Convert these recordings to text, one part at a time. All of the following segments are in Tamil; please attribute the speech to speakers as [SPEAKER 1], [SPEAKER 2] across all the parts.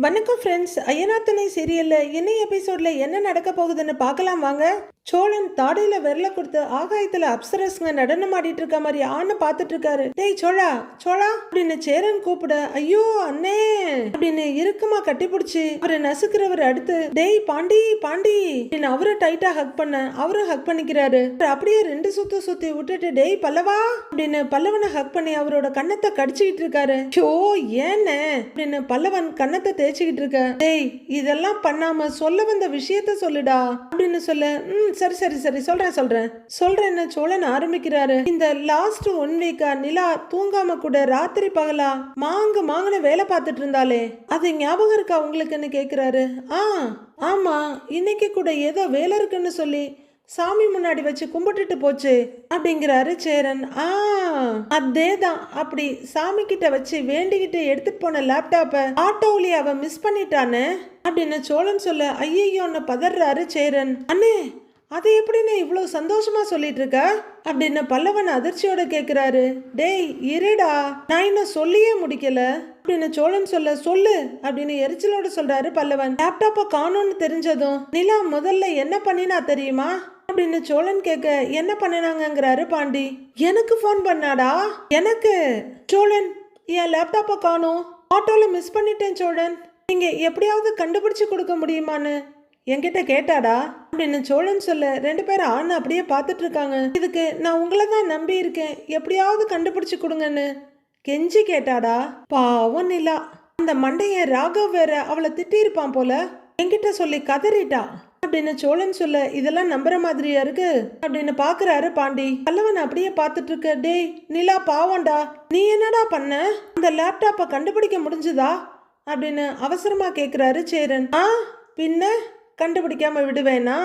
[SPEAKER 1] வணக்கம் ஃப்ரெண்ட்ஸ் ஐயனாத்தனை சீரியலில் இன்னைய எபிசோடில் என்ன நடக்க போகுதுன்னு பார்க்கலாம் வாங்க. சோழன் தாடையில விரல கொடுத்து ஆகாயத்துல அப்சரஸ்ங்க நடனம் ஆடிட்டு இருக்க மாதிரி ஆன பார்த்துட்டு இருக்காரு. டேய் சோழா சோழா அப்படின்னு சேரன் கூப்பிட ஐயோ அண்ணே அப்படின்னு இறுக்கமா கட்டிப்பிடிச்சு அவரை நசுக்கிறவர் அடுத்து டேய் பாண்டி பாண்டி அப்படின்னு அவரை டைட்டா ஹக் பண்ண அவரும் ஹக் பண்ணிக்கிறாரு. அப்புறம் அப்படியே ரெண்டு சுத்து சுத்தி விட்டுட்டு டேய் பல்லவா அப்படின்னு பல்லவனை ஹக் பண்ணி அவரோட கன்னத்தை கடிச்சுக்கிட்டு இருக்காரு. ஐயோ ஏன்னு அப்படின்னு பல்லவன் கன்னத்தை தேய்ச்சிக்கிட்டு இருக்க டேய் இதெல்லாம் பண்ணாம சொல்ல வந்த விஷயத்த சொல்லுடா அப்படின்னு சொல்ல ம் சரி சரி சரி. சொல்றேன் சொல்றேன். சொல்றேன்னு சோழன் ஆரம்பிக்கிறாரு. இந்த லாஸ்ட் ஒன் வீக்கா நிலா தூங்காம கூட ராத்திரி பகலா மாங்க மாங்கன வேலை பார்த்துட்டு இருந்தாலே அது ஞாபகம் இருக்கா உங்களுக்குன்னு கேக்குறாரு. ஆ ஆமா. இன்னைக்கு கூட ஏதோ வேலை இருக்குன்னு சொல்லி சாமி முன்னாடி வச்சு கும்பிட்டுட்டு போச்சு அப்படிங்கிறாரு சேரன். ஆ அதே தான் அப்படி சாமி கிட்ட வச்சு வேண்டிக்கிட்டு எடுத்துட்டு போன லேப்டாப்ப ஆட்டோவிலே அவன் மிஸ் பண்ணிட்டானே அப்படின்னு சோழன் சொல்ல ஐயோன்னு பதறாரு சேரன். அண்ணே அதை எப்படின்னு இவ்வளோ சந்தோஷமா சொல்லிட்டு இருக்க அப்படின்னு பல்லவன் அதிர்ச்சியோட கேட்குறாரு டேய் இருடா. நான் இன்னும் சொல்லியே முடிக்கல. அப்படின்னு சோழன் சொல்ல சொல்லு அப்படின்னு எரிச்சலோட சொல்றாரு பல்லவன். லேப்டாப்பை காணோன்னு தெரிஞ்சதும் நிலா முதல்ல என்ன பண்ணினா தெரியுமா? அப்படின்னு சோழன் கேட்க என்ன பண்ணினாங்கங்கிறாரு பாண்டி. எனக்கு ஃபோன் பண்ணாடா? எனக்கு. சோழன் என் லேப்டாப்பை காணும். ஆட்டோவில் மிஸ் பண்ணிட்டேன் சோழன். நீங்கள் எப்படியாவது கண்டுபிடிச்சு கொடுக்க முடியுமான்னு. என்கிட்ட கேட்டாடா? அப்படின்னு சோழன் சொல்ல ரெண்டு பேரும் ஆண் அப்படியே பார்த்துட்டு இருக்காங்க இதுக்கு நான் உங்களை தான் நம்பி இருக்கேன். எப்படியாவது கண்டுபிடிச்சு கொடுங்கன்னு. கெஞ்சி கேட்டாடா. பாவம் நிலா. அந்த மண்டைய ராகவ் வேற அவளை திட்டியிருப்பான் போல. என்கிட்ட சொல்லி கதறிட்டா. அப்படின்னு சோழன் சொல்ல இதெல்லாம் நம்புற மாதிரியா இருக்கு? அப்படின்னு பாக்குறாரு பாண்டி. பல்லவன் அப்படியே பார்த்துட்டு இருக்க டேய் நிலா பாவம்டா. நீ என்னடா பண்ண? அந்த லேப்டாப்பை கண்டுபிடிக்க முடிஞ்சுதா? அப்படின்னு அவசரமா கேக்குறாரு சேரன். ஆ பின்ன? கண்டுபிடிக்காம விடுவேனா?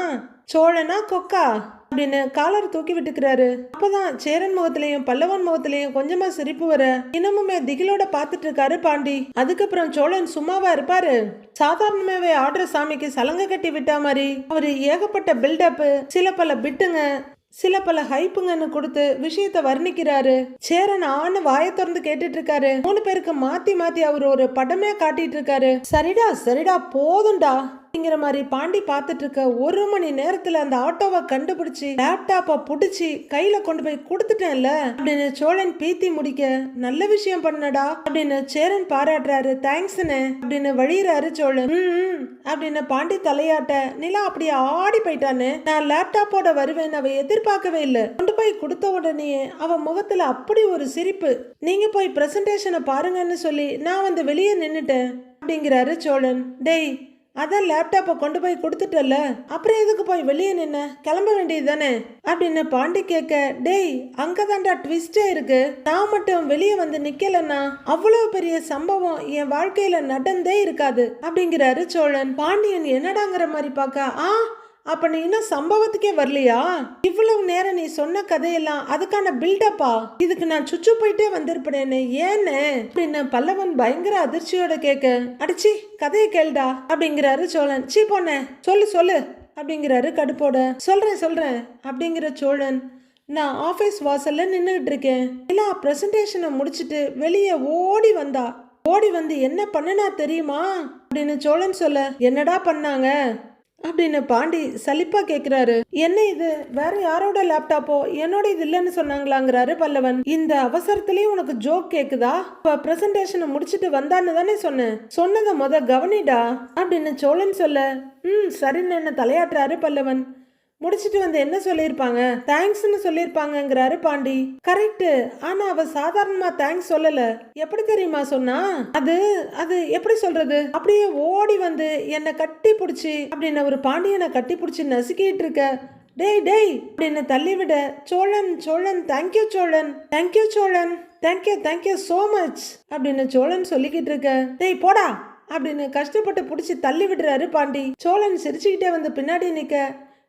[SPEAKER 1] சோழனா கொக்கா? அப்படின்னு காலர் தூக்கி விட்டுக்கிறாரு. அப்பதான் சேரன் முகத்திலையும் பல்லவன் முகத்திலையும் கொஞ்சமா சிரிப்பு வர இன்னமுமே திகிலோட பாத்துட்டு இருக்காரு பாண்டி. அதுக்கப்புறம் சோழன் சும்மாவா இருப்பாரு? சாதாரணமாவே ஆடுற சாமிக்கு சலங்கை கட்டி விட்டா மாதிரி அவரு ஏகப்பட்ட பில்டப் சில பல பிட்டுங்க சில பல ஹைப்புங்கன்னு கொடுத்து விஷயத்த வர்ணிக்கிறாரு. சேரன் ஆன்னு வாயை திறந்து கேட்டுட்டு இருக்காரு மூணு பேருக்கு மாத்தி மாத்தி அவர் ஒரு படமே காட்டிட்டு இருக்காரு சரிடா சரிடா போதும்டா. அப்படிங்கிற மாதிரி பாண்டி பார்த்துட்டு இருக்க ஒரு மணி நேரத்துல அந்த ஆட்டோவை கண்டுபிடிச்சு லேப்டாப்பை பிடிச்சி கையில கொண்டு போய் கொடுத்துட்டேன்ல. அப்படின்னு சோழன் பீத்தி முடிக்க நல்ல விஷயம் பண்ணடா அப்படின்னு சேரன் பாராட்டுறாரு. தேங்க்ஸ்னு அப்படின்னு வழியிறாரு சோழன். அப்படின்னு பாண்டி தலையாட்ட நிலா அப்படியே ஆடி போயிட்டான்னு நான் லேப்டாப்போட வருவேன் அவ எதிர்பார்க்கவே இல்லை. கொண்டு போய் கொடுத்த உடனே அவ முகத்துல அப்படி ஒரு சிரிப்பு நீங்க போய் பிரசன்டேஷனை பாருங்கன்னு சொல்லி நான் வந்து வெளியே நின்னுட்டேன் அப்படிங்கிறாரு சோழன். டேய் அதான் லேப்டாப்பை கொண்டு போய் கொடுத்துட்டல அப்புறம் எதுக்கு போய் வெளியே நின்ன? கிளம்ப வேண்டியது தானே அப்படின்னு பாண்டி கேட்க டேய் அங்கதான்டா ட்விஸ்டே இருக்கு. நான் மட்டும் வெளியே வந்து நிக்கலன்னா அவ்வளவு பெரிய சம்பவம் என் வாழ்க்கையில நடந்தே இருக்காது அப்படிங்கிறாரு சோழன். பாண்டியன் என்னடாங்கிற மாதிரி பார்க்க ஆ அப்ப நீ இன்னும் சம்பவத்துக்கே வரலையா? இவ்வளவு நேரம் நீ சொன்ன கதையெல்லாம் அதுக்கான பில்டப்பா இதுக்கு நான் சுச்சு போயிட்டே வந்திருப்பேனே ஏன்னு? அப்படின்னு பல்லவன் பயங்கர அதிர்ச்சியோட கேட்க அடிச்சி கதையை கேள்டா அப்படிங்கிறாரு சோழன். சீ போன சொல்லு சொல்லு அப்படிங்கிறாரு கடுப்போட. சொல்றேன் சொல்றேன் அப்படிங்கிற சோழன். நான் ஆஃபீஸ் வாசல்ல நின்றுகிட்டு இருக்கேன். இல்ல ப்ரெசன்டேஷனை முடிச்சுட்டு வெளியே ஓடி வந்தா. ஓடி வந்து என்ன பண்ணுனா தெரியுமா? அப்படின்னு சோழன் சொல்ல என்னடா பண்ணாங்க? அப்படின்னு பாண்டி சலிப்பா கேட்குறாரு என்ன இது? வேற யாரோட லேப்டாப்போ என்னோட இது இல்லைன்னு சொன்னாங்களாங்கிறாரு பல்லவன். இந்த அவசரத்துலேயும் உனக்கு ஜோக் கேக்குதா? இப்ப பிரசன்டேஷனை முடிச்சிட்டு வந்தான்னு தானே சொன்னேன். சொன்னதை முத கவனிடா. அப்படின்னு சோழன் சொல்ல ம் சரின்னு என்ன தலையாட்டுறாரு பல்லவன். முடிச்சிட்டு வந்து என்ன சொல்லியிருப்பாங்க? தேங்க்ஸ்னு சொல்லியிருப்பாங்கங்கிறாரு பாண்டி. கரெக்ட் ஆனா அவ சாதாரணமா தேங்க்ஸ் சொல்லல. எப்படி தெரியுமா சொன்னா? அது அது எப்படி சொல்றது? அப்படியே ஓடி வந்து என்னை கட்டி பிடிச்சி அப்படின்னு ஒரு பாண்டியனை கட்டி பிடிச்சி நசுக்கிட்டு இருக்க. டேய் டேய் அப்படின்னு தள்ளிவிட Cholan Cholan thank you Cholan thank you Cholan thank you thank you so much அப்படின்னு சோழன் சொல்லிக்கிட்டு இருக்க. டேய் போடா அப்படின்னு கஷ்டப்பட்டு பிடிச்சி தள்ளி விடுறாரு பாண்டி. சோழன் சிரிச்சுக்கிட்டே வந்து பின்னாடி நிக்க.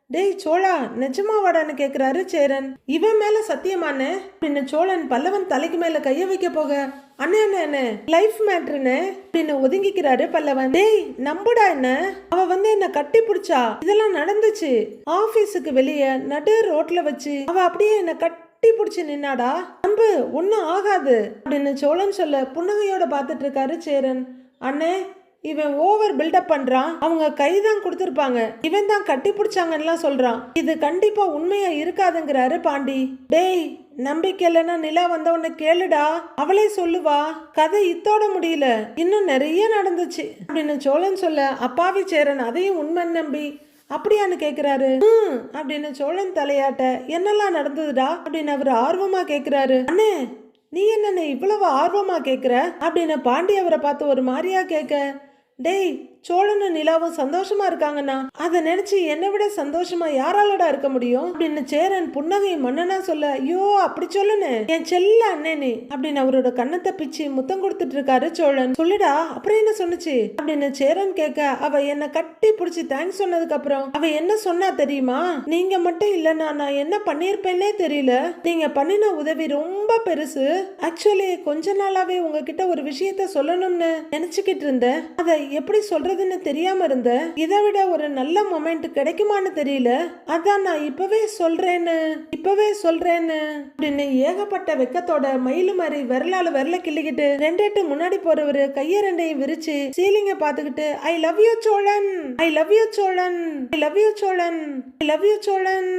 [SPEAKER 1] டேய் சோழா நிஜமா வாடான்னு சேரன். இவன் மேலே சத்தியமானே அப்படின்னு சோழன் பல்லவன் தலைக்கு மேலே கைய வைக்க போக அண்ணே அண்ணே லைஃப் மேட்ருன்னு அப்படின்னு ஒதுங்கிக்கிறாரு பல்லவன். டேய் நம்புடா என்ன? அவ வந்து என்ன கட்டி பிடிச்சா? இதெல்லாம் நடந்துச்சு. ஆபீஸுக்கு வெளியே நடு ரோட்ல வச்சு அவ அப்படியே என்ன கட்டி பிடிச்சி நின்னாடா? நம்பு ஒன்றும் ஆகாது. அப்படின்னு சோழன் சொல்ல புன்னகையோட பார்த்துட்டு இருக்காரு சேரன். அண்ணே இவன் ஓவர் பில்டப் பண்றான். அவங்க கைதான் கொடுத்திருப்பாங்க. இவன் தான் கட்டி பிடிச்சாங்கன்னுலாம் சொல்றான். இது கண்டிப்பா உண்மையா இருக்காதுங்கிறாரு பாண்டி. டேய் நம்பிக்கை இல்லைன்னா நிலா வந்த உன்னை கேளுடா. அவளே சொல்லுவா. கதை இத்தோட முடியல. இன்னும் நிறைய நடந்துச்சு. அப்படின்னு சோழன் சொல்ல அப்பாவி சேரன் அதையும் உண்மை நம்பி அப்படியான்னு கேக்குறாரு. "ம்" அப்படின்னு சோழன் தலையாட்ட என்னெல்லாம் நடந்ததுடா? அப்படின்னு அவர் ஆர்வமா கேக்குறாரு. அண்ணே நீ என்ன இவ்வளவு ஆர்வமா கேக்குற? அப்படின்னு பாண்டி அவரை பார்த்து ஒரு மாதிரியா கேட்க டேய் சோழனும் நிலாவும் சந்தோஷமா இருக்காங்கண்ணா. அதை நினைச்சு என்னை விட சந்தோஷமா யாராலடா இருக்க முடியும்? அப்படின்னு சேரன் புன்னகை மன்னனா சொல்ல ஐயோ அப்படி சொல்லுன்னு. என் செல்ல அண்ணனே அப்படின்னு அவரோட கண்ணத்தை பிச்சு முத்தம் கொடுத்துட்டு இருக்காரு சோழன். சொல்லுடா அப்புறம் என்ன சொன்னுச்சு? அப்படின்னு சேரன் கேட்க அவ என்ன கட்டி பிடிச்சி தேங்க்ஸ் சொன்னதுக்கு அப்புறம் அவ என்ன சொன்னா தெரியுமா? நீங்க மட்டும் இல்லைன்னா நான் என்ன பண்ணியிருப்பேனே தெரியல. நீங்க பண்ணின உதவி ரொம்ப பெருசு. ஆக்சுவலி கொஞ்ச நாளாவே உங்ககிட்ட ஒரு விஷயத்த சொல்லணும்னு நினைச்சுக்கிட்டு இருந்தேன். அதை எப்படி சொல்றதுன்னு தெரியாம இருந்தேன் இதை விட ஒரு நல்ல மொமெண்ட் கிடைக்குமான்னு தெரியல. அதான் நான் இப்பவே சொல்றேன்னு இப்பவே சொல்றேன்னு அப்படின்னு ஏகப்பட்ட வெக்கத்தோட மயிலு மாதிரி விரலால விரல கிள்ளிக்கிட்டு ரெண்டு எட்டு முன்னாடி போறவரு கைய ரெண்டையும் விரிச்சு சீலிங்க பாத்துக்கிட்டு I love you Cholan. I love you Cholan. I love you Cholan. I love you Cholan.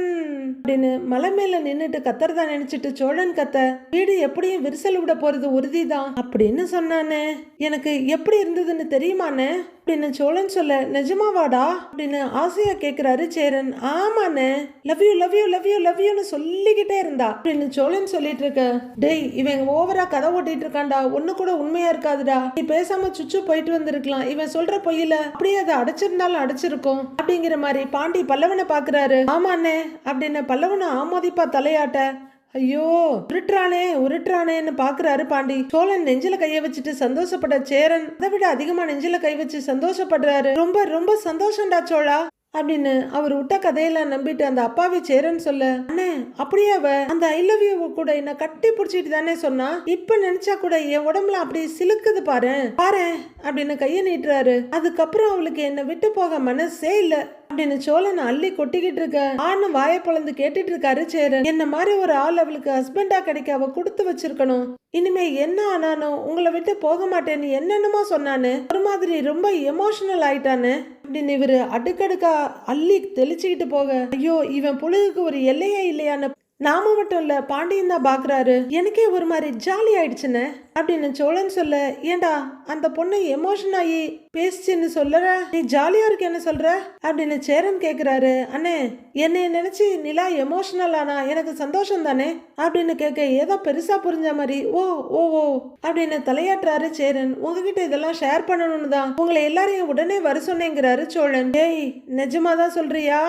[SPEAKER 1] அப்படின்னு மலை மேல நின்னுட்டு கத்துறதா நினைச்சிட்டு சோழன் கத்த வீடு எப்படியும் விரிசல் விட போறது உறுதிதான். அப்படின்னு சொன்னானே. எனக்கு எப்படி இருந்ததுன்னு தெரியுமாண்ணே அப்படின்னு சோழன் சொல்ல நிஜமாவாடா அப்படின்னு ஆசையா கேக்குறாரு சேரன். ஆமாண்ணே. Love you love you love you love யூன்னு சொல்லிக்கிட்டே இருந்தா. அப்படின்னு சோழன் சொல்லிட்டு இருக்க. டேய் இவன் ஓவரா கதை ஓட்டிட்டு இருக்கான்டா. ஒண்ணு கூட உண்மையா இருக்காதுடா. நீ பேசாம சுச்சு போயிட்டு வந்திருக்கலாம். இவன் சொல்ற பொய்யில அப்படியே அதை அடைச்சிருந்தாலும் அடைச்சிருக்கும். அப்படிங்கிற மாதிரி பாண்டி பல்லவனை பாக்குறாரு. ஆமாண்ணே. அப்படின்னு பல்லவனை ஆமோதிப்பா தலையாட்ட. ஐயோ உருட்டுறானே உருட்டுறானேன்னு பாக்குறாரு பாண்டி. சோழன் நெஞ்சில கைய வச்சுட்டு சந்தோஷப்பட்ட சேரன் அதை விட அதிகமா நெஞ்சில கை வச்சு சந்தோஷப்படுறாரு. ரொம்ப ரொம்ப சந்தோஷம்டா சோழா அப்படின்னு அவர் விட்ட கதையெல்லாம் நம்பிட்டு அந்த அப்பாவை சேரன் சொல்ல அண்ணே அப்படியே அவ அந்த ஐ லவ் யூ கூட என்ன கட்டி பிடிச்சிட்டு தானே சொன்னா இப்ப நினைச்சா கூட என் உடம்புல அப்படி சிலுக்குது பாரு பாரு அப்படின்னு கைய நீட்டுறாரு. அதுக்கப்புறம் அவளுக்கு என்ன விட்டு போக மனசே இல்லை. அப்படின்னு சோழன் அள்ளி கொட்டிக்கிட்டு இருக்க ஆன்னு வாயை பொழந்து கேட்டுட்டு இருக்காரு சேரன். என்ன மாதிரி ஒரு ஆள் அவளுக்கு ஹஸ்பண்டா கிடைக்க அவ கொடுத்து வச்சிருக்கணும். இனிமே என்ன ஆனானோ உங்களை விட்டு போக மாட்டேன்னு என்னென்னமோ சொன்னானு. ஒரு மாதிரி ரொம்ப எமோஷனல் ஆயிட்டானு. அப்படின்னு இவரு அடுக்கடுக்கா அள்ளி தெளிச்சுக்கிட்டு போக. ஐயோ இவன் புழுகுக்கு ஒரு எல்லையே இல்லையான்னு நாம மட்டும் இல்ல பாண்டியன் தான் பாக்குறாரு. எனக்கே ஒரு மாதிரி ஜாலி ஆயிடுச்சுன்னு. அப்படின்னு சோழன் சொல்ல ஏண்டா அந்த பொண்ணு எமோஷன் ஆகி பேசுச்சுன்னு சொல்லற? நீ ஜாலியா இருக்கேன்னு சொல்ற? அப்படின்னு சேரன் கேக்குறாரு. அண்ணே என்னைய நினைச்சு நிலா எமோஷனல் ஆனா எனக்கு சந்தோஷம் தானே? அப்படின்னு கேட்க ஏதோ பெருசா புரிஞ்ச மாதிரி ஓ ஓ ஓ அப்படின்னு தலையாட்டுறாரு சேரன். உங்ககிட்ட இதெல்லாம் ஷேர் பண்ணணும்னு தான். உங்களை எல்லாரையும் உடனே வர சொன்னேங்கிறாரு சோழன். டேய் நிஜமாக தான் சொல்றியா?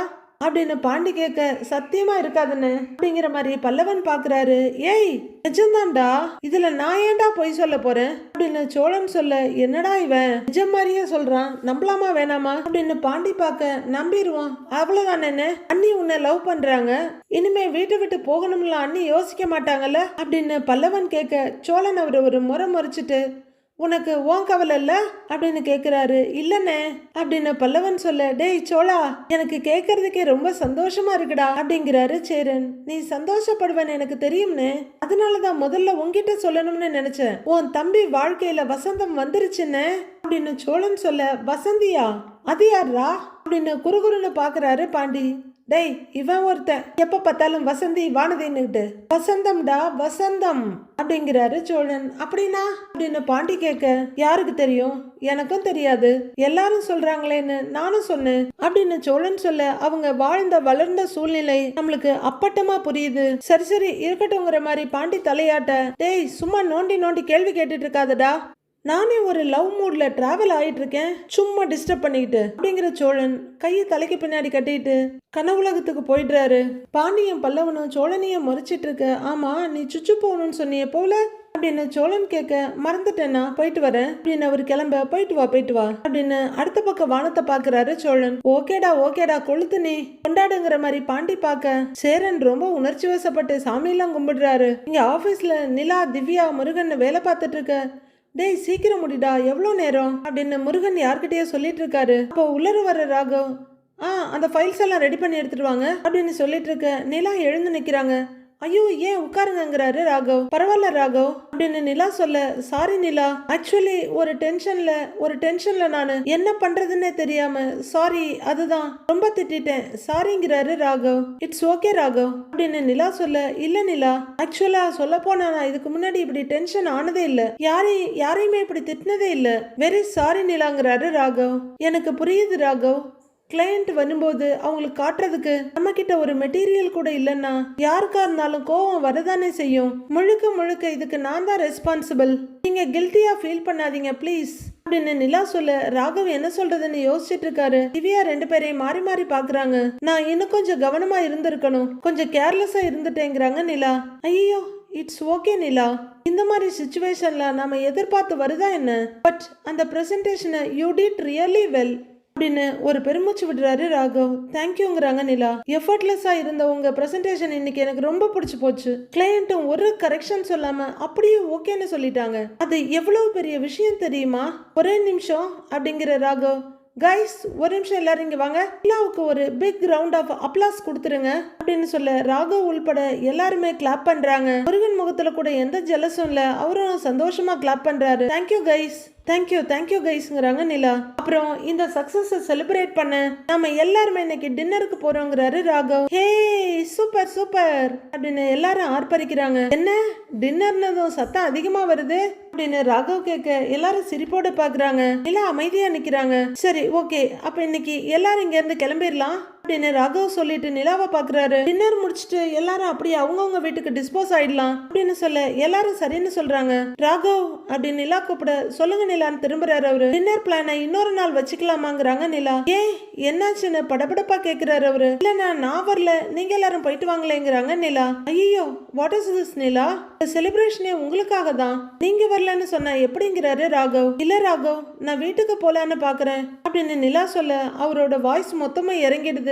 [SPEAKER 1] அப்படின்னு பாண்டி கேட்க சத்தியமா இருக்காதுன்னு? அப்படிங்கிற மாதிரி பல்லவன் பாக்குறாரு. ஏய் நிஜம்தான்டா. இதுல நான் ஏன்டா பொய் சொல்ல போறேன்? அப்படின்னு சோழன் சொல்ல என்னடா இவன்? நிஜம் மாதிரியே சொல்றான். நம்பலாமா வேணாமா? அப்படின்னு பாண்டி பார்க்க அவ்வளவுதான் என்ன? அண்ணி உன்னை லவ் பண்றாங்க. இனிமே வீட்டை விட்டு போகணும்ல அண்ணி யோசிக்க மாட்டாங்கல்ல? அப்படின்னு பல்லவன் கேட்க சோழன் அவர் ஒரு முறை முறைச்சிட்டு உனக்கு ஓன் கவலை இல்ல? அப்படின்னு கேக்குறாரு. இல்லனே அப்படின்னு பல்லவன் சொல்ல டேய் சோழா எனக்கு கேட்கறதுக்கே ரொம்ப சந்தோஷமா இருக்குடா அப்படிங்கிறாரு சேரன். நீ சந்தோஷப்படுவேன்னு எனக்கு தெரியும்னு. அதனாலதான் முதல்ல உன்கிட்ட சொல்லணும்னு நினைச்சேன். உன் தம்பி வாழ்க்கையில வசந்தம் வந்துருச்சுன்னு அப்படின்னு சோழன் சொல்ல வசந்தியா? அது யாரா அப்படின்னு குறுகுறுன்னு பாக்குறாரு பாண்டி. டேய் இவன் ஒருத்தன். எப்ப பார்த்தாலும் வசந்தி வானதின்னுட்டு வசந்தம்டா வசந்தம் அப்படிங்கிறாரு சோழன். அப்படின்னா? அப்படின்னு பாண்டி கேட்க யாருக்கு தெரியும்? எனக்கும் தெரியாது. எல்லாரும் சொல்றாங்களேன்னு நானும் சொன்னேன். அப்படின்னு சோழன் சொல்ல அவங்க வாழ்ந்த வளர்ந்த சூழ்நிலை நம்மளுக்கு அப்பட்டமா புரியுது. சரி சரி இருக்கட்டும்ங்கிற மாதிரி பாண்டி தலையாட்ட டேய் சும்மா நோண்டி நோண்டி கேள்வி கேட்டுட்டு இருக்காதடா. நானே ஒரு லவ் மூடில் டிராவல் ஆகிட்டுருக்கேன் சும்மா டிஸ்டர்ப் பண்ணிக்கிட்டு அப்படிங்கிற சோழன் கையை தலைக்கு பின்னாடி கட்டிட்டு கனவுலகத்துக்கு போயிடுறாரு. பாண்டியன் பல்லவனும் சோழனையும் முறைச்சிட்டு இருக்க ஆமா நீ சுச்சு போகணும்னு சொன்னிய போல அப்படின்னு சோழன் கேட்க மறந்துட்டேன்னா போயிட்டு வரேன். அப்படின்னு அவர் கிளம்ப போயிட்டு வா போயிட்டு வா அப்படின்னு அடுத்த பக்கம் வானத்தை பாக்குறாரு சோழன். ஓகேடா ஓகேடா கொளுத்து நீ கொண்டாடுங்கிற மாதிரி பாண்டி பார்க்க சேரன் ரொம்ப உணர்ச்சி வசப்பட்டு சாமியெல்லாம் கும்பிடுறாரு. இங்க ஆபீஸ்ல நிலா திவ்யா முருகன் வேலை பார்த்துட்டு இருக்க டேய் சீக்கிரம் முடிடா. எவ்வளோ நேரம்? அப்படின்னு முருகன் யார்கிட்டயோ சொல்லிட்டு இருக்காரு. அப்போ உள்ளர வர ராகவ் ஆ அந்த ஃபைல்ஸ் எல்லாம் ரெடி பண்ணி எடுத்துட்டு வாங்க அப்படின்னு சொல்லிட்டு இருக்க நிலா எழுந்து நிற்கிறாங்க ஐயோ ஏன் உட்காருங்கங்கிறாரு ராகவ். பரவாயில்ல ராகவ். அப்படின்னு நிலா சொல்ல சாரி நிலா. ஆக்சுவலி ஒரு டென்ஷன்ல ஒரு டென்ஷன்ல நான். என்ன பண்றதுன்னே தெரியாம சாரி அதுதான். ரொம்ப திட்டேன் சாரிங்கிறாரு ராகவ். It's okay Raghav. அப்படின்னு நிலா சொல்ல இல்ல நிலா. ஆக்சுவலா சொல்ல போனா நான் இதுக்கு முன்னாடி இப்படி டென்ஷன் ஆனதே இல்ல. யாரையும் யாரையுமே இப்படி திட்டினதே இல்ல. வெரி சாரி நிலாங்கிறாரு ராகவ். எனக்கு புரியுது ராகவ். கிளையண்ட் வரும்போது அவங்களுக்கு காட்டுறதுக்கு நம்ம கிட்ட ஒரு மெட்டீரியல் கூட இல்லைன்னா யாருக்கா இருந்தாலும் கோவம் வரதானே செய்யும். முழுக்க முழுக்க இதுக்கு நான் தான் ரெஸ்பான்சிபிள் நீங்க கில்ட்டியா ஃபீல் பண்ணாதீங்க ப்ளீஸ் அப்படின்னு நிலா சொல்ல ராகவ் என்ன சொல்றதுன்னு யோசிச்சுட்டு இருக்காரு. திவ்யா ரெண்டு பேரையும் மாறி மாறி பாக்குறாங்க. நான் இன்னும் கொஞ்சம் கவனமா இருந்திருக்கணும். கொஞ்சம் கேர்லெஸ்ஸா இருந்துட்டேங்கிறாங்க நிலா. ஐயோ இட்ஸ் ஓகே நிலா. இந்த மாதிரி சுச்சுவேஷன்ல நாம எதிர்பார்த்து வருதா என்ன? பட் அந்த பிரசன்டேஷனை யூ டிட் ரியலி வெல் அப்படின்னு ஒரு பெருமூச்சு விடுறாரு ராகவ். தேங்க்யூங்கிறாங்க நிலா. எஃபர்ட்லெஸ்ஸா இருந்த உங்க பிரசன்டேஷன் இன்னைக்கு எனக்கு ரொம்ப பிடிச்சு போச்சு. கிளையண்ட்டும் ஒரு கரெக்ஷன் சொல்லாம அப்படியே ஓகேன்னு சொல்லிட்டாங்க. அது எவ்வளவு பெரிய விஷயம் தெரியுமா? ஒரே நிமிஷம் அப்படிங்கிற ராகவ். கைஸ் ஒரு நிமிஷம் எல்லாரும் இங்கே வாங்க. நிலாவுக்கு ஒரு பிக் ரவுண்ட் ஆஃப் அப்ளாஸ் கொடுத்துருங்க அப்படின்னு சொல்ல ராகவ் உள்பட எல்லாருமே கிளாப் பண்றாங்க. முருகன் முகத்துல கூட எந்த ஜலசும் இல்லை. அவரும் சந்தோஷமா கிளாப் பண்றாரு. Thank you guys thank you thank you கைஸ்ங்கிறாங்க Nila. அப்புறம் இந்த சக்சஸை செலிப்ரேட் பண்ண நம்ம எல்லாருமே இன்னைக்கு டின்னருக்கு போறோங்கிறாரு ராகவ். ஹே சூப்பர் சூப்பர் அப்படின்னு எல்லாரும் ஆர்ப்பரிக்கிறாங்க. என்ன? டின்னர்னதும் சத்தம் அதிகமா வருது? அப்படின்னு ராகவ் கேட்க எல்லாரும் சிரிப்போட பாக்குறாங்க. நிலா அமைதியா நிக்கிறாங்க. சரி ஓகே அப்ப இன்னைக்கு எல்லாரும் இங்க இருந்து கிளம்பிடலாம் அப்படின்னு ராகவ் சொல்லிட்டு நிலாவை பாக்குறாரு டின்னர் முடிச்சிட்டு எல்லாரும் அப்படியே அவங்கவுங்க வீட்டுக்கு டிஸ்போஸ் ஆயிடலாம் அப்படின்னு சொல்ல எல்லாரும் சரின்னு சொல்றாங்க. ராகவ் அப்படின்னு நிலா கூப்பிட சொல்லுங்க நிலான்னு திரும்புறாரு அவரு. டின்னர் பிளானை இன்னொரு நாள் வச்சுக்கலாமாங்கிறாங்க நிலா. ஏன்? என்னாச்சுன்னு படபடப்பா கேக்குறாரு அவரு. இல்ல நான் வரல. நீங்க எல்லாரும் போயிட்டு வாங்களேங்கிறாங்க நிலா. ஐயோ வாட் இஸ் திஸ் நிலா? செலிப்ரேஷனே உங்களுக்காக தான். நீங்க வரலன்னு சொன்னா எப்படிங்கிறாரு ராகவ். இல்ல ராகவ் நான் வீட்டுக்கு போலான்னு பாக்குறேன். அப்படின்னு நிலா சொல்ல அவரோட வாய்ஸ் மொத்தமா இறங்கிடுது.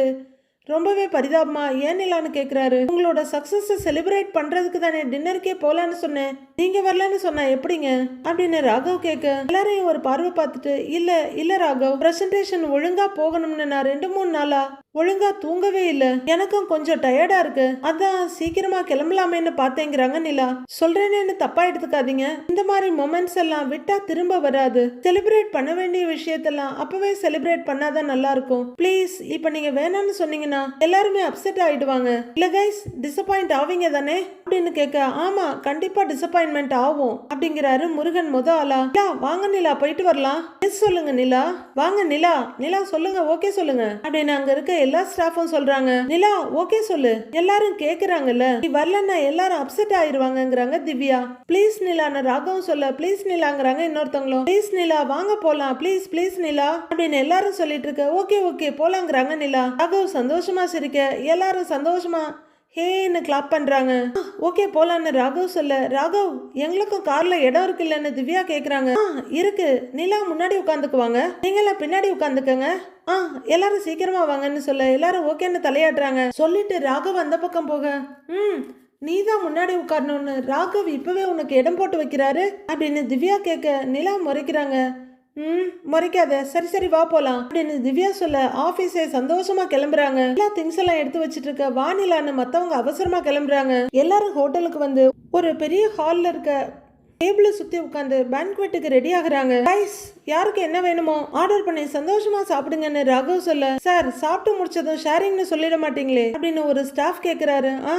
[SPEAKER 1] ரொம்பவே பரிதாபமா ஏன் இல்லான்னு கேட்குறாரு உங்களோட சக்ஸஸை செலிப்ரேட் பண்றதுக்கு தானே டின்னருக்கே போகலான்னு சொன்னேன். நீங்க வரலன்னு சொன்னா எப்படிங்க? அப்படின்னு ராகவ் கேட்க எல்லாரையும் ஒரு பார்வை பார்த்துட்டு இல்ல இல்ல ராகவ் பிரசன்டேஷன் ஒழுங்கா போகணும்னு நான் ரெண்டு மூணு நாளா ஒழுங்கா தூங்கவே இல்ல. எனக்கும் கொஞ்சம் டயர்டா இருக்கு. அதான் சீக்கிரமா கிளம்பலாமேன்னு பார்த்தேங்கிறாங்க நிலா. சொல்றேனேன்னு தப்பா எடுத்துக்காதீங்க. இந்த மாதிரி மொமெண்ட்ஸ் எல்லாம் விட்டா திரும்ப வராது. செலிப்ரேட் பண்ண வேண்டிய விஷயத்தெல்லாம் அப்பவே செலிப்ரேட் பண்ணாதான் நல்லா இருக்கும். ப்ளீஸ் இப்ப நீங்க வேணாம்னு சொன்னீங்கன்னா எல்லாருமே அப்செட் ஆயிடுவாங்க. இல்ல கைஸ் டிசப்பாயிண்ட் ஆவீங்க தானே? அப்படின்னு கேட்க ஆமா கண்டிப்பா டிசப்பாயின்மெண்ட் ஆகும் அப்படிங்கிறாரு முருகன் முத ஆளா நிலா வாங்க நிலா போயிட்டு வரலாம். எஸ் சொல்லுங்க நிலா. வாங்க நிலா. நிலா சொல்லுங்க ஓகே சொல்லுங்க. அப்படின்னு அங்க இருக்க எல்லா ஸ்டாஃபும் சொல்றாங்க. நிலா ஓகே சொல்லு. எல்லாரும் கேக்குறாங்கல்ல. நீ வரலன்னா எல்லாரும் அப்செட் ஆயிருவாங்கங்கிறாங்க திவ்யா. ப்ளீஸ் நிலான்னு ராகவும் சொல்ல ப்ளீஸ் நிலாங்கிறாங்க இன்னொருத்தவங்களும். ப்ளீஸ் நிலா வாங்க போலாம் ப்ளீஸ் ப்ளீஸ் நிலா. அப்படின்னு எல்லாரும் சொல்லிட்டு இருக்க ஓகே ஓகே போலாங்கிறாங்க நிலா. ராகவ் சந்தோஷமா சிரிக்க எல்லாரும் சந்தோஷமா ஹேன்னு கிளாப் பண்ணுறாங்க ஓகே போலான்னு ராகவ் சொல்ல. ராகவ் எங்களுக்கும் காரில் இடம் இருக்குல்லன்னு திவ்யா கேட்குறாங்க "ஆ, இருக்கு. நிலா முன்னாடி உட்காந்துக்குவாங்க. நீங்களாம் பின்னாடி உட்காந்துக்கங்க. ஆ எல்லாரும் சீக்கிரமா வாங்கன்னு சொல்ல. எல்லாரும் ஓகேன்னு தலையாடுறாங்க சொல்லிட்டு ராகவ் அந்த பக்கம் போக. ம் நீ தான் முன்னாடி உட்காரணும்னு. ராகவ் இப்பவே உனக்கு இடம் போட்டு வைக்கிறாரு? அப்படின்னு திவ்யா கேட்க நிலா முறைக்கிறாங்க. ம் முறைக்காத. சரி சரி வா போலாம். அப்படின்னு திவ்யா சொல்ல ஆபீஸே சந்தோஷமா கிளம்புறாங்க. எல்லா திங்ஸ் எல்லாம் எடுத்து வச்சிட்டு இருக்க வானிலான்னு மத்தவங்க அவசரமா கிளம்புறாங்க. எல்லாரும் ஹோட்டலுக்கு வந்து ஒரு பெரிய ஹால்ல இருக்க டேபிள சுத்தி உட்காந்து பேங்க்வெட்டுக்கு ரெடி ஆகுறாங்க. கைஸ் யாருக்கு என்ன வேணுமோ ஆர்டர் பண்ணி சந்தோஷமா சாப்பிடுங்கன்னு ராகவ் சொல்ல சார் சாப்பிட்டு முடிச்சதும் ஷேரிங்னு சொல்லிட மாட்டீங்களே? அப்படின்னு ஒரு ஸ்டாஃப் கேக்குறாரு. ஆ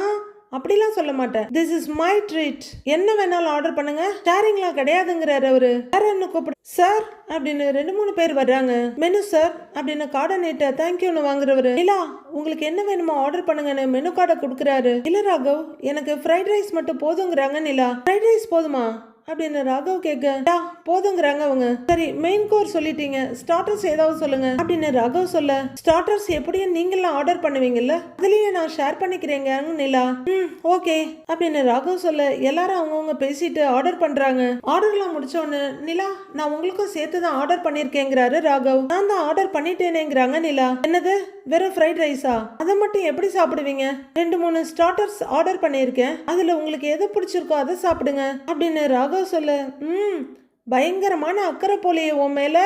[SPEAKER 1] அப்படிலாம் சொல்ல மாட்டேன். திஸ் இஸ் மை ட்ரீட் என்ன வேணாலும் ஆர்டர் பண்ணுங்க. ஷேரிங்லாம் கிடையாதுங்கிறார் அவரு. வேற என்ன கூப்பிடு? சார் அப்படின்னு ரெண்டு மூணு பேர் வர்றாங்க. மெனு சார் அப்படின்னு கார்டை நீட்ட தேங்க்யூன்னு வாங்குறவரு. நிலா உங்களுக்கு என்ன வேணுமோ ஆர்டர் பண்ணுங்கன்னு மெனு கார்டை கொடுக்குறாரு. இல்ல ராகவ் எனக்கு ஃப்ரைட் ரைஸ் மட்டும் போதுங்கிறாங்க நிலா. ஃப்ரைட் ரைஸ் போதுமா? அப்படின்னு ராகவ் கேட்க "டா, போதுங்கிறாங்க அவங்க. சரி மெயின் கோர்ஸ் சொல்லிட்டீங்க. ஸ்டார்டர்ஸ் ஏதாவது சொல்லுங்க. அப்படின்னு ராகவ் சொல்ல ஸ்டார்டர்ஸ் எப்படியும் நீங்களாம் ஆர்டர் பண்ணுவீங்கல்ல? அதுலயே நான் ஷேர் பண்ணிக்கிறேங்க நிலா. ம் ஓகே அப்படின்னு ராகவ் சொல்ல எல்லாரும் அவங்கவுங்க பேசிட்டு ஆர்டர் பண்றாங்க. ஆர்டர்லாம் முடிச்சோன்னு நிலா நான் உங்களுக்கும் சேர்த்து தான் ஆர்டர் பண்ணிருக்கேங்கிறாரு ராகவ். நான் தான் ஆர்டர் பண்ணிட்டேனேங்கிறாங்க நிலா. என்னது? வெறும் ஃப்ரைட் ரைஸா அதை மட்டும் எப்படி சாப்பிடுவீங்க? ரெண்டு மூணு ஸ்டார்டர்ஸ் ஆர்டர் பண்ணியிருக்கேன். அதுல உங்களுக்கு எது பிடிச்சிருக்கோ அதை சாப்பிடுங்க. அப்படின்னு ராகவ் சொல்ல ம் பயங்கரமான அக்கறை போலையே உன் மேல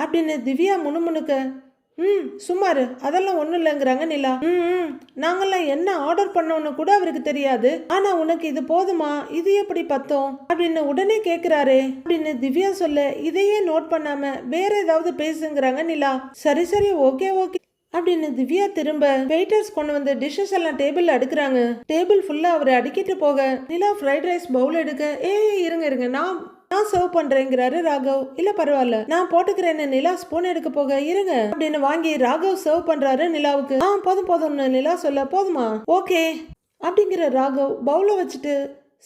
[SPEAKER 1] அப்படின்னு திவ்யா முணுமுணுக்க ம் சுமார் அதெல்லாம் ஒன்றும் இல்லைங்கிறாங்க நிலா. ம் நாங்கள்லாம் நாங்கெல்லாம் என்ன ஆர்டர் பண்ணோன்னு கூட அவருக்கு தெரியாது. ஆனா உனக்கு இது போதுமா? இது எப்படி பத்தோம்? அப்படின்னு உடனே கேட்குறாரு அப்படின்னு திவ்யா சொல்ல இதையே நோட் பண்ணாம வேற ஏதாவது பேசுங்கிறாங்க நிலா. சரி சரி ஓகே ஓகே அப்படின்னு திவ்யா திரும்ப வெயிட்டர்ஸ் கொண்டு வந்து டிஷ்ஷஸ் எல்லாம் டேபிள் அடுக்குறாங்க. டேபிள் ஃபுல்லா அவர் அடுக்கிட்டு போக நிலா ஃப்ரைட் ரைஸ் பவுல் எடுக்க ஏய் இருங்க இருங்க. நான் நான் சர்வ் பண்றேங்கிறாரு ராகவ். இல்ல பரவாயில்ல. நான் போட்டுக்கிறேன்னு நிலா ஸ்பூன் எடுக்க போக இருங்க அப்படின்னு வாங்கி ராகவ் சர்வ் பண்றாரு நிலாவுக்கு. ஆ போதும் போதும்னு நிலா சொல்ல போதுமா? ஓகே அப்படிங்கிற ராகவ் பவுல வச்சுட்டு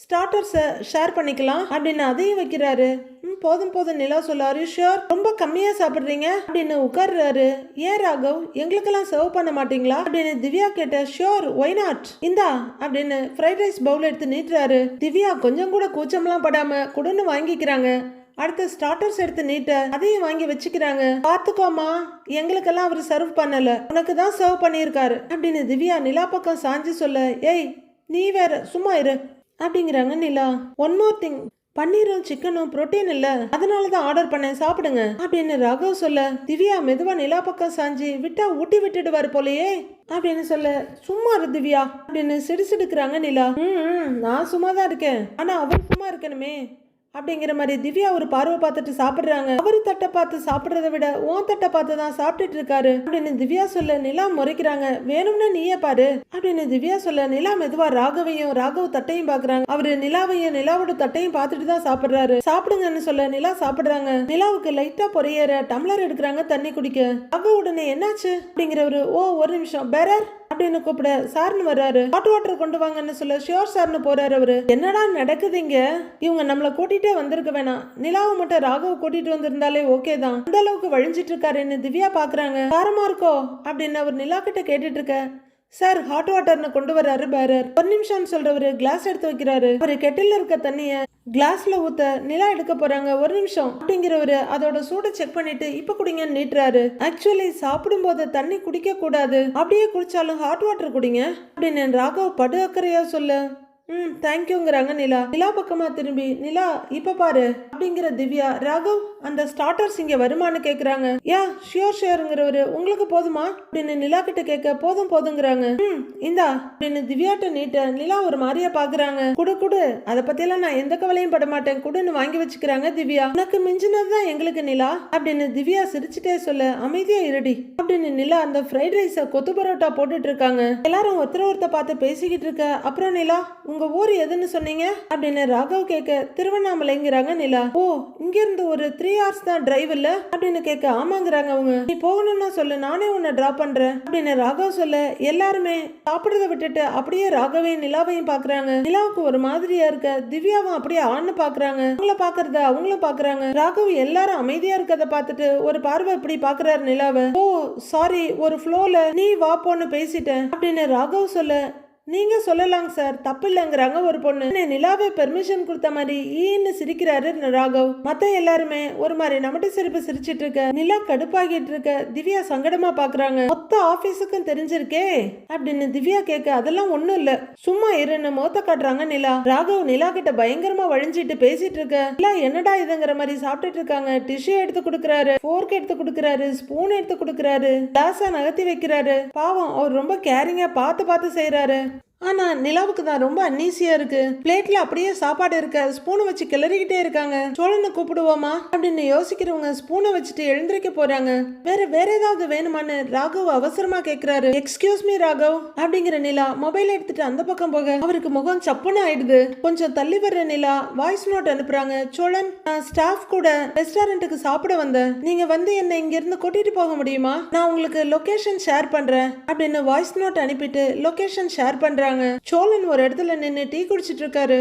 [SPEAKER 1] ஸ்டார்டர்ஸை ஷேர் பண்ணிக்கலாம் அப்படின்னு அதையும் வைக்கிறாரு. ம் போதும் போதும் நிலா சொல்லாரு. ஷியோர் ரொம்ப கம்மியாக சாப்பிட்றீங்க அப்படின்னு உட்கார்றாரு. ஏன் ராகவ்? எங்களுக்கெல்லாம் சர்வ் பண்ண மாட்டீங்களா? அப்படின்னு திவ்யா கேட்ட ஷியோர் ஒய் நாட் இந்தா அப்படின்னு ஃப்ரைட் ரைஸ் பவுல் எடுத்து நீட்டுறாரு. திவ்யா கொஞ்சம் கூட கூச்சம்லாம் படாம குடன்னு வாங்கிக்கிறாங்க. அடுத்து ஸ்டார்டர்ஸ் எடுத்து நீட்ட அதையும் வாங்கி வச்சுக்கிறாங்க. பார்த்துக்கோமா எங்களுக்கெல்லாம் அவர் சர்வ் பண்ணல. உனக்கு தான் சர்வ் பண்ணியிருக்காரு அப்படின்னு திவ்யா நிலா பக்கம் சாஞ்சு சொல்ல ஏய் நீ வேற சும்மா இரு. அப்படிங்கிறாங்க நிலா. ஒன் மோர் திங் பன்னீரும் சிக்கனும் புரோட்டீன் இல்ல. அதனால தான் ஆர்டர் பண்ணேன் சாப்பிடுங்க. அப்படின்னு ராகவ் சொல்ல திவ்யா மெதுவா நிலா பக்கம் சாஞ்சி விட்டா ஊட்டி விட்டுடுவார் போலயே. அப்படின்னு சொல்ல சும்மா இரு திவ்யா. அப்படின்னு சிடுசிடுக்கிறாங்க நிலா. ம் நான் சும்மா தான் இருக்கேன். ஆனா அவர் சும்மா இருக்கணுமே. அப்படிங்கிற மாதிரி திவ்யா ஒரு பார்வை பார்த்துட்டு சாப்பிடுறாங்க. அவரு தட்டை பார்த்து சாப்பிட்றத விட உன் தட்டை பார்த்து தான் சாப்பிட்டுட்டு இருக்காரு அப்படின்னு திவ்யா சொல்ல நிலா முறைக்கிறாங்க. வேணும்னா நீயே பாரு அப்படின்னு திவ்யா சொல்ல நிலா மெதுவா ராகவையும் ராகவ் தட்டையும் பாக்குறாங்க அவரு நிலாவையும் நிலாவோட தட்டையும் பார்த்துட்டு தான் சாப்பிடுறாரு. சாப்பிடுங்கன்னு சொல்ல நிலா சாப்பிடுறாங்க. நிலாவுக்கு லைட்டா பொரியற டம்ளர் எடுக்கிறாங்க தண்ணி குடிக்க. அவ உடனே என்னாச்சு? அப்படிங்கிறவரு ஓ ஒரு நிமிஷம். பெரர் அப்படின்னு கூப்பிட? சார்னு வர்றாரு. ஹாட் வாட்டர் கொண்டு வாங்கன்னு சொல்ல ஷியோர் சார்னு போறாரு அவரு. என்னடா நடக்குது இங்க இவங்க நம்மள கூட்டிட்டே வந்திருக்க வேணாம். நிலாவை மட்டும் ராகவ் கூட்டிட்டு வந்திருந்தாலே ஓகே தான். அந்த அளவுக்கு வழிஞ்சிட்டு இருக்காருன்னு திவ்யா பாக்குறாங்க. காரமா இருக்கோ? அப்படின்னு அவர் நிலா கிட்ட கேட்டுட்டு இருக்க. சார் ஹாட் வாட்டர்னு கொண்டு வர்றாரு பேரர் ஒரு நிமிஷம்னு சொல்றவரு கிளாஸ் எடுத்து வைக்கிறாரு. அவரு கெட்டில இருக்க தண்ணிய கிளாஸ்ல ஊத்த நிலா எடுக்க போறாங்க. ஒரு நிமிஷம். அப்படிங்கிறவரு அதோட சூட செக் பண்ணிட்டு இப்ப குடிங்கன்னு நீட்டுறாரு. ஆக்சுவலி சாப்பிடும்போது தண்ணி குடிக்க கூடாது. அப்படியே குடிச்சாலும் ஹாட் வாட்டர் குடிங்க. அப்படின்னு ராகவ் படு அக்கறையா சொல்லு. ம் தேங்க்யூங்கிறாங்க நிலா. நிலா பக்கமா திரும்பி நிலா இப்ப பாரு. அப்படிங்கிற திவ்யா ராகவ் அந்த ஸ்டார்டர்ஸ் இங்க வருமான்னு கேட்குறாங்க யா ஷியோர் ஷியோருங்கிறவரு உங்களுக்கு போதுமா? அப்படின்னு நிலா கிட்ட கேட்க போதும் போதுங்கிறாங்க. ம் இந்தா அப்படின்னு திவ்யாட்ட நீட்ட நிலா ஒரு மாதிரியா பாக்குறாங்க. குடு குடு அதை பத்தியெல்லாம் நான் எந்த கவலையும் பட மாட்டேன். குடுன்னு வாங்கி வச்சுக்கிறாங்க திவ்யா. உனக்கு மிஞ்சினது தான் எங்களுக்கு நிலா அப்படின்னு திவ்யா சிரிச்சுட்டே சொல்ல அமைதியா இருடி அப்படின்னு நிலா அந்த ஃப்ரைட் ரைஸ கொத்து பரோட்டா போட்டுட்டு இருக்காங்க. எல்லாரும் ஒருத்தர் ஒருத்தர் பார்த்து பேசிக்கிட்டு இருக்க அப்புறம் நிலா உங்க ஊர் எதுன்னு சொன்னீங்க? அப்படின்னு ராகவ் கேட்க திருவண்ணாமலைங்கிறாங்க நிலா. ஓ இங்க இருந்து ஒரு த்ரீ ஹவர்ஸ் தான் டிரைவ் இல்ல? அப்படின்னு கேட்க ஆமாங்கிறாங்க அவங்க. நீ போகணும்னா சொல்லு நானே உன்னை டிராப் பண்றேன். அப்படின்னு ராகவ் சொல்ல எல்லாருமே சாப்பிடுறத விட்டுட்டு அப்படியே ராகவையும் நிலாவையும் பாக்குறாங்க. நிலாவுக்கு ஒரு மாதிரியா இருக்க திவ்யாவும் அப்படியே ஆன்னு பாக்குறாங்க. அவங்கள பாக்குறத அவங்களும் பாக்குறாங்க. ராகவ் எல்லாரும் அமைதியா இருக்கத பார்த்துட்டு ஒரு பார்வை இப்படி பாக்குறாரு நிலாவை. ஓ சாரி ஒரு ஃப்ளோல நீ வா போன்னு பேசிட்டேன். அப்படின்னு ராகவ் சொல்ல நீங்கள் சொல்லலாங்க சார். தப்பு இல்லைங்கிறாங்க ஒரு பொண்ணு. என்ன நிலாவை பெர்மிஷன் கொடுத்த மாதிரி ஈன்னு சிரிக்கிறாரு ராகவ். மற்ற எல்லாருமே ஒரு மாதிரி நமட்டு சிரிப்பு சிரிச்சிட்டு இருக்க நிலா கடுப்பாகிட்டு இருக்க திவ்யா சங்கடமா பாக்குறாங்க. மொத்த ஆபீஸுக்கும் தெரிஞ்சிருக்கே அப்படின்னு திவ்யா கேட்க அதெல்லாம் ஒன்றும் இல்ல. சும்மா இருன்னு மோத்த காட்டுறாங்க நிலா. ராகவ் நிலா கிட்ட பயங்கரமா வழிஞ்சிட்டு பேசிட்டு இருக்க நிலா என்னடா இதுங்கிற மாதிரி சாப்பிட்டுட்டு இருக்காங்க. டிஷ்யூ எடுத்து கொடுக்கறாரு ஃபோர்க் எடுத்து கொடுக்கறாரு ஸ்பூன் எடுத்து கொடுக்கறாரு. கிளாஸா நகர்த்தி வைக்கிறாரு. பாவம் அவர் ரொம்ப கேரிங்கா பார்த்து பார்த்து செய்யறாரு ஆனா நிலாவுக்கு தான் ரொம்ப அன்னீசியா இருக்கு. பிளேட்ல அப்படியே சாப்பாடு இருக்க ஸ்பூனை வச்சு கிளறிக்கிட்டே இருக்காங்க. சோழனை கூப்பிடுவோமா? அப்படின்னு யோசிக்கிறவங்க ஸ்பூனை வச்சுட்டு எழுந்திருக்க போறாங்க. வேற வேற ஏதாவது வேணுமான்னு ராகவ் அவசரமா கேக்குறாரு. எக்ஸ்கியூஸ் மீ ராகவ் அப்படிங்கிற நிலா மொபைல் எடுத்துட்டு அந்த பக்கம் போக அவருக்கு முகம் சப்புன்னு ஆயிடுது. கொஞ்சம் தள்ளி வர்ற நிலா வாய்ஸ் நோட் அனுப்புறாங்க. சோழன் ஸ்டாஃப் கூட ரெஸ்டாரண்ட்டுக்கு சாப்பிட வந்தேன். நீங்க வந்து என்ன இங்க இருந்து கூட்டிட்டு போக முடியுமா? நான் உங்களுக்கு லொகேஷன் ஷேர் பண்றேன் அப்படின்னு வாய்ஸ் நோட் அனுப்பிட்டு லொகேஷன் ஷேர் சொல்றாங்க. சோழன் ஒரு இடத்துல நின்னு டீ குடிச்சிட்டு இருக்காரு.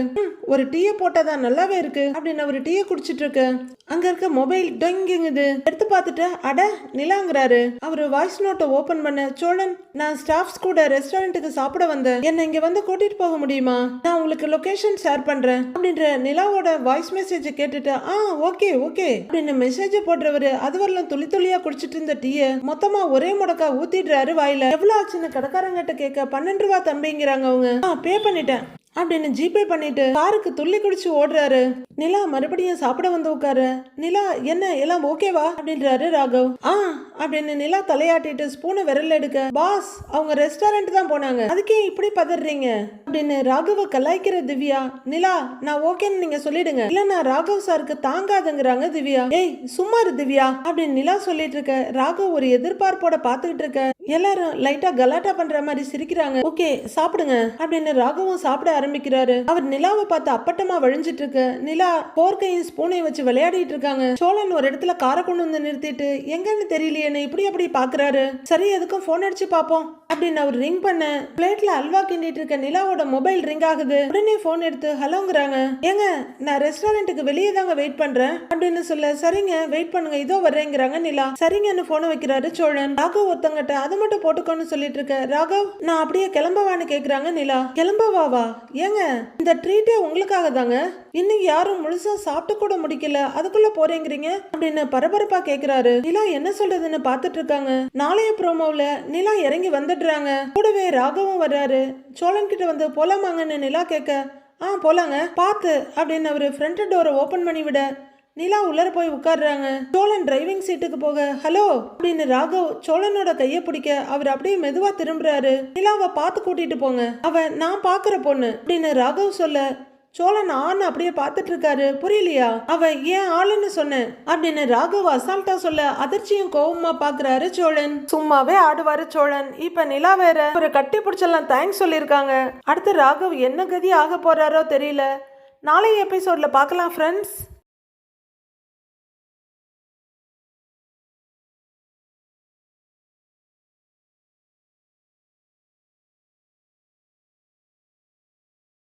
[SPEAKER 1] ஒரு டீயை போட்டாதான் நல்லாவே இருக்கு அப்படின்னு அவர் டீயை குடிச்சிட்டு இருக்க. அங்க இருக்க மொபைல் டொங்குது எடுத்து பார்த்துட்டு அட நிலாங்கிறாரு. அவர் வாய்ஸ் நோட்டை ஓபன் பண்ண சோழன் நான் ஸ்டாஃப்ஸ் கூட ரெஸ்டாரண்ட்டுக்கு சாப்பிட வந்தேன். என்ன இங்க வந்து கூட்டிட்டு போக முடியுமா? நான் உங்களுக்கு லொகேஷன் ஷேர் பண்றேன் அப்படின்ற நிலாவோட வாய்ஸ் மெசேஜ் கேட்டுட்டு ஆ ஓகே ஓகே அப்படின்னு மெசேஜ் போடுறவரு அது வரலாம் துளி துளியா குடிச்சிட்டு இருந்த டீய மொத்தமா ஒரே முடக்கா ஊத்திடுறாரு வாயில. எவ்வளவு ஆச்சுன்னு கடைக்காரங்கிட்ட கேட்க பன்னெண்டு ரூபா தம்பிங்கிறாங்க அவங்க. பே பண்ணிட்டேன். அப்படின்னு ஜிபே பண்ணிட்டு காருக்கு துள்ளி குடிச்சு ஓடுறாரு. நிலா மறுபடியும் சாப்பிட வந்து உட்காரு. நிலா என்ன எல்லாம் ஓகேவா அப்படின்றாரு ராகவ். ஆ அப்படின்னு நிலா தலையாட்டிட்டு ஸ்பூனை விரல் எடுக்க பாஸ் அவங்க ரெஸ்டாரண்ட் தான் போனாங்க. அதுக்கே இப்படி பதறீங்க? அப்படின்னு ராகவ கலாய்க்கிற திவ்யா நிலா நான் ஓகேன்னு நீங்க சொல்லிடுங்க. இல்ல நான் ராகவ் சாருக்கு தாங்காதுங்கிறாங்க திவ்யா. ஏய் சும்மா இரு திவ்யா. அப்படின்னு நிலா சொல்லிட்டு இருக்க ராகவ் ஒரு எதிர்பார்ப்போட பாத்துக்கிட்டு இருக்க எல்லாரும் லைட்டா கலாட்டா பண்ற மாதிரி சிரிக்கிறாங்க. ஓகே சாப்பிடுங்க அப்படின்னு ராகவும் சாப்பிட ஆரம்பிக்கிறாரு. அவர் நிலாவை பார்த்து அப்பட்டமா வழிஞ்சிட்டு இருக்க நிலா போர்க்கையும் ஸ்பூனையும் வச்சு விளையாடிட்டு இருக்காங்க. சோழன் ஒரு இடத்துல காரை கொண்டு வந்து நிறுத்திட்டு எங்கன்னு தெரியலையேன்னு இப்படி அப்படி பாக்குறாரு சரி எதுக்கும் போன் அடிச்சு பாப்போம் அப்படின்னு அவர் ரிங் பண்ண பிளேட்ல அல்வா கிண்டிட்டு இருக்க நிலாவோட மொபைல் ரிங் ஆகுது. உடனே போன் எடுத்து ஹலோங்கிறாங்க. ஏங்க நான் ரெஸ்டாரண்ட்டுக்கு வெளியே தாங்க வெயிட் பண்றேன் அப்படின்னு சொல்ல சரிங்க வெயிட் பண்ணுங்க இதோ வர்றேங்கிறாங்க நிலா. சரிங்கன்னு போனை வைக்கிறாரு சோழன். ராகவ் ஒருத்தங்கிட்ட அதை மட்டும் போட்டுக்கோன்னு சொல்லிட்டு இருக்க. ராகவ் நான் அப்படியே கிளம்பவான்னு கேக்குறாங்க நிலா. கிளம்பவாவா? ஏங்க இந்த ட்ரீட்டே உங்களுக்காக தாங்க. இன்னைக்கு யாரும் முழுசா சாப்பிட்டு கூட முடிக்கல. அதுக்குள்ள போறேங்கிறீங்க? அப்படின்னு பரபரப்பா கேக்குறாரு. நிலா என்ன சொல்றதுன்னு பாத்துட்டு இருக்காங்க. நாளைய ப்ரோமோவில் நிலா இறங்கி வந்துடுறாங்க. கூடவே ராகவும் வர்றாரு. சோழன் கிட்ட வந்து போலாமாங்கன்னு நிலா கேட்க. ஆ போலாங்க. பார்த்து அப்படின்னு அவரு ஃப்ரண்ட் டோரை ஓபன் பண்ணி விட நிலா உள்ளர போய் உட்கார்றாங்க. சோழன் டிரைவிங் சீட்டுக்கு போக ஹலோ அப்படின்னு ராகவ் சோழனோட கைய பிடிக்க அவர் அப்படியே மெதுவா திரும்புறாரு. நிலாவை பார்த்து கூட்டிட்டு போங்க. அவ நான் பாக்குற பொண்ணு அப்படின்னு ராகவ் சொல்ல சோழன் ஆண் அப்படியே பார்த்துட்டு இருக்காரு. புரியலையா? அவ ஏன் ஆளுன்னு சொன்னேன் அப்படின்னு ராகவ் அசால்ட்டா சொல்ல அதிர்ச்சியும் கோவமா பாக்குறாரு சோழன். சும்மாவே ஆடுவாரு சோழன். இப்ப நிலா வேற ஒரு கட்டி பிடிச்செல்லாம் தேங்க்ஸ் சொல்லியிருக்காங்க. அடுத்து ராகவ் என்ன கதி ஆக போறாரோ தெரியல. நாளைய எபிசோட்ல பார்க்கலாம் ஃப்ரெண்ட்ஸ்